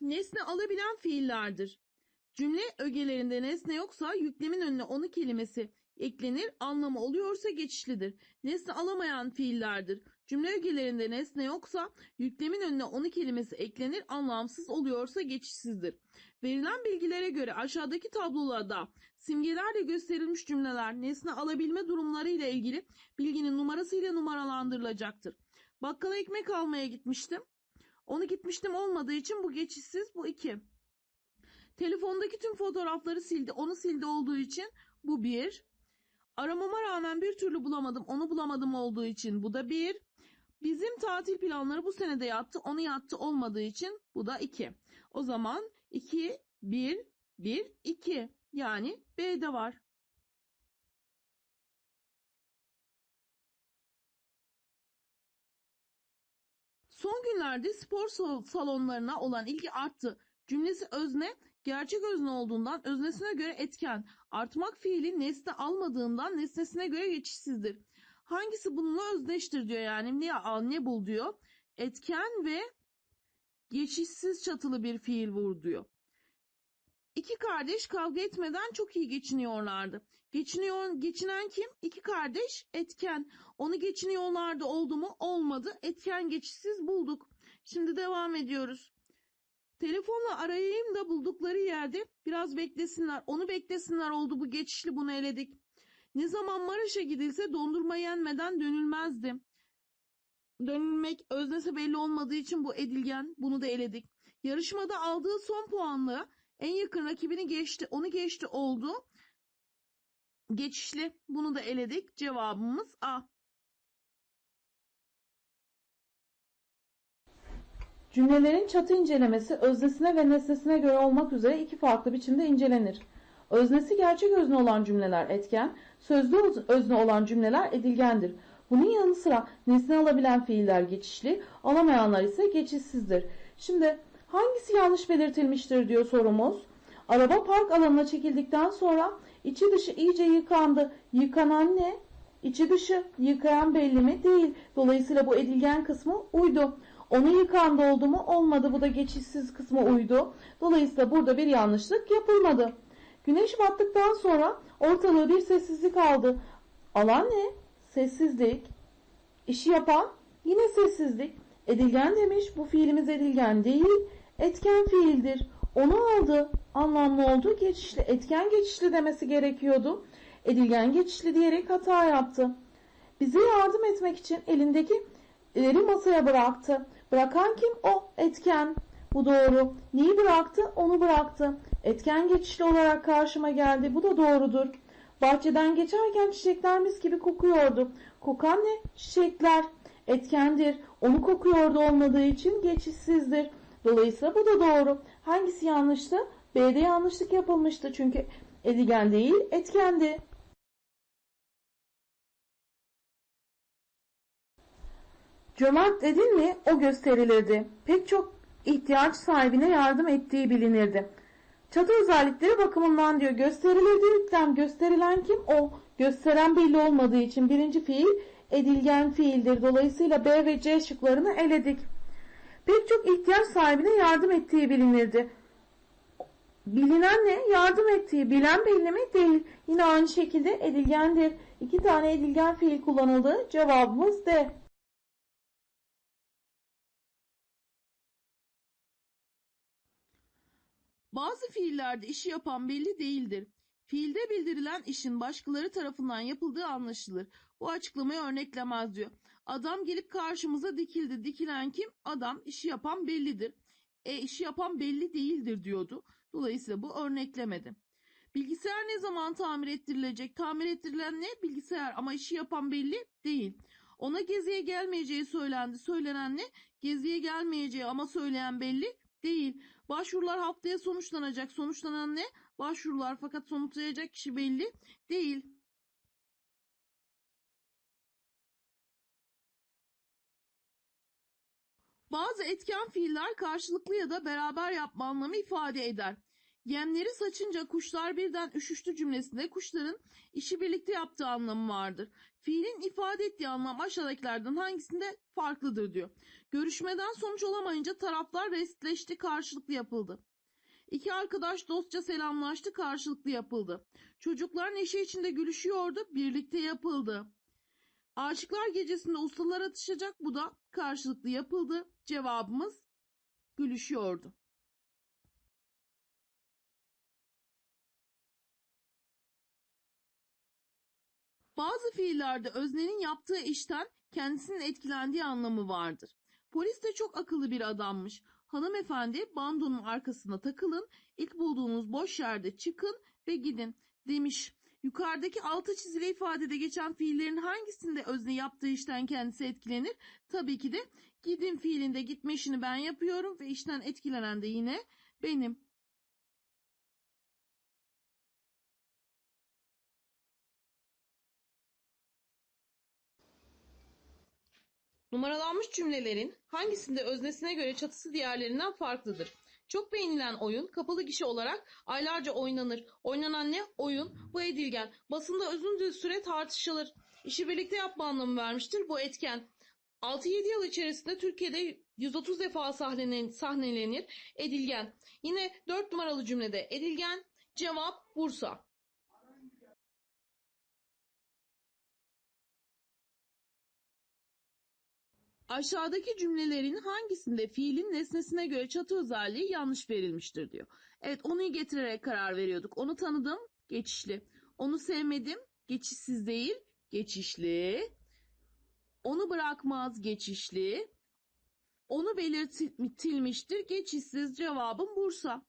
nesne alabilen fiillerdir. Cümle ögelerinde nesne yoksa yüklemin önüne onu kelimesi eklenir, anlamı oluyorsa geçişlidir. Nesne alamayan fiillerdir. Cümle ögelerinde nesne yoksa yüklemin önüne onu kelimesi eklenir, anlamsız oluyorsa geçişsizdir. Verilen bilgilere göre aşağıdaki tablolarda simgelerle gösterilmiş cümleler nesne alabilme durumları ile ilgili bilginin numarasıyla numaralandırılacaktır. Bakkala ekmek almaya gitmiştim. Onu gitmiştim olmadığı için bu geçişsiz bu 2. Telefondaki tüm fotoğrafları sildi. Onu sildi olduğu için bu 1. Aramama rağmen bir türlü bulamadım. Onu bulamadım olduğu için bu da 1. Bizim tatil planları bu senede yattı. Onu yattı olmadığı için bu da 2. O zaman 2, 1, 1, 2. Yani B'de var. Son günlerde spor sal- salonlarına olan ilgi arttı. Cümlesi özne, gerçek özne olduğundan öznesine göre etken. Artmak fiili nesne almadığından nesnesine göre geçişsizdir. Hangisi bununla özdeştir diyor yani ne al ne bul diyor. Etken ve geçişsiz çatılı bir fiil vur diyor. İki kardeş kavga etmeden çok iyi geçiniyorlardı. Geçiniyor, geçinen kim? İki kardeş etken. Onu geçiniyorlardı oldu mu? Olmadı. Etken geçişsiz bulduk. Şimdi devam ediyoruz. Telefonla arayayım da buldukları yerde biraz beklesinler. Onu beklesinler oldu bu geçişli bunu eledik. Ne zaman Maraş'a gidilse dondurma yenmeden dönülmezdi. Dönülmek öznesi belli olmadığı için bu edilgen. Bunu da eledik. Yarışmada aldığı son puanla en yakın rakibini geçti. Onu geçti oldu. Geçişli. Bunu da eledik. Cevabımız A. Cümlelerin çatı incelemesi öznesine ve nesnesine göre olmak üzere iki farklı biçimde incelenir. Öznesi gerçek özne olan cümleler etken, sözlü öz- özne olan cümleler edilgendir. Bunun yanı sıra nesne alabilen fiiller geçişli, alamayanlar ise geçişsizdir. Şimdi hangisi yanlış belirtilmiştir diyor sorumuz. Araba park alanına çekildikten sonra içi dışı iyice yıkandı. Yıkanan ne? İçi dışı yıkayan belli mi? Değil. Dolayısıyla bu edilgen kısmı uydu. Onu yıkandı oldu mu? Olmadı. Bu da geçişsiz kısmı uydu. Dolayısıyla burada bir yanlışlık yapılmadı. Güneş battıktan sonra ortalığı bir sessizlik aldı. Alan ne? Sessizlik. İşi yapan yine sessizlik. Edilgen demiş. Bu fiilimiz edilgen değil. Etken fiildir. Onu aldı. Anlamlı oldu. Geçişli. Etken geçişli demesi gerekiyordu. Edilgen geçişli diyerek hata yaptı. Bize yardım etmek için elindeki ileri masaya bıraktı. Bırakan kim? O. Etken. Bu doğru. Neyi bıraktı? Onu bıraktı. Etken geçişli olarak karşıma geldi. Bu da doğrudur. Bahçeden geçerken çiçekler mis gibi kokuyordu. Kokan ne? Çiçekler. Etkendir. Onu kokuyordu olmadığı için geçişsizdir. Dolayısıyla bu da doğru. Hangisi yanlıştı? B'de yanlışlık yapılmıştı çünkü edilgen değil etkendi. Cömert dedin mi o gösterilirdi. Pek çok ihtiyaç sahibine yardım ettiği bilinirdi. Çatı özellikleri bakımından diyor gösterilirdi yüklem gösterilen kim o gösteren belli olmadığı için birinci fiil edilgen fiildir. Dolayısıyla B ve C şıklarını eledik. Pek çok ihtiyaç sahibine yardım ettiği bilinirdi. Bilinen ne? Yardım ettiği. Bilen belli mi? Değil. Yine aynı şekilde edilgendir. İki tane edilgen fiil kullanıldı. Cevabımız D. Bazı fiillerde işi yapan belli değildir. Fiilde bildirilen işin başkaları tarafından yapıldığı anlaşılır. Bu açıklamayı örneklemez diyor. Adam gelip karşımıza dikildi. Dikilen kim? Adam işi yapan bellidir. E işi yapan belli değildir diyordu. Dolayısıyla bu örneklemedi. Bilgisayar ne zaman tamir ettirilecek? Tamir ettirilen ne? Bilgisayar ama işi yapan belli değil. Ona geziye gelmeyeceği söylendi. Söylenen ne? Geziye gelmeyeceği ama söyleyen belli değil. Başvurular haftaya sonuçlanacak. Sonuçlanan ne? Başvurular fakat sonuçlayacak kişi belli değil. Bazı etken fiiller karşılıklı ya da beraber yapma anlamı ifade eder. Yemleri saçınca kuşlar birden üşüştü cümlesinde kuşların işi birlikte yaptığı anlamı vardır. Fiilin ifade ettiği anlam aşağıdakilerden hangisinde farklıdır diyor. Görüşmeden sonuç olamayınca taraflar restleşti, karşılıklı yapıldı. İki arkadaş dostça selamlaştı, karşılıklı yapıldı. Çocuklar neşe içinde gülüşüyordu, birlikte yapıldı. Aşıklar gecesinde ustalar atışacak, bu da karşılıklı yapıldı. Cevabımız gülüşüyordu. Bazı fiillerde öznenin yaptığı işten kendisinin etkilendiği anlamı vardır. Polis de çok akıllı bir adammış. Hanımefendi bandonun arkasına takılın, ilk bulduğunuz boş yerde çıkın ve gidin demiş. Yukarıdaki altı çizili ifadede geçen fiillerin hangisinde özne yaptığı işten kendisi etkilenir? Tabii ki de gidin fiilinde gitme işini ben yapıyorum ve işten etkilenen de yine benim. Numaralanmış cümlelerin hangisinde öznesine göre çatısı diğerlerinden farklıdır? Çok beğenilen oyun kapalı gişe olarak aylarca oynanır. Oynanan ne? Oyun. Bu edilgen. Basında uzun süre tartışılır. İşi birlikte yapma anlamı vermiştir. Bu etken. 6-7 yıl içerisinde Türkiye'de 130 defa sahnelen- sahnelenir. Edilgen. Yine 4 numaralı cümlede edilgen. Cevap Bursa. Aşağıdaki cümlelerin hangisinde fiilin nesnesine göre çatı özelliği yanlış verilmiştir diyor. Evet onu getirerek karar veriyorduk. Onu tanıdım, geçişli. Onu sevmedim, geçişsiz değil, geçişli. Onu bırakmaz, geçişli. Onu belirtilmiştir, geçişsiz. Cevabım Bursa.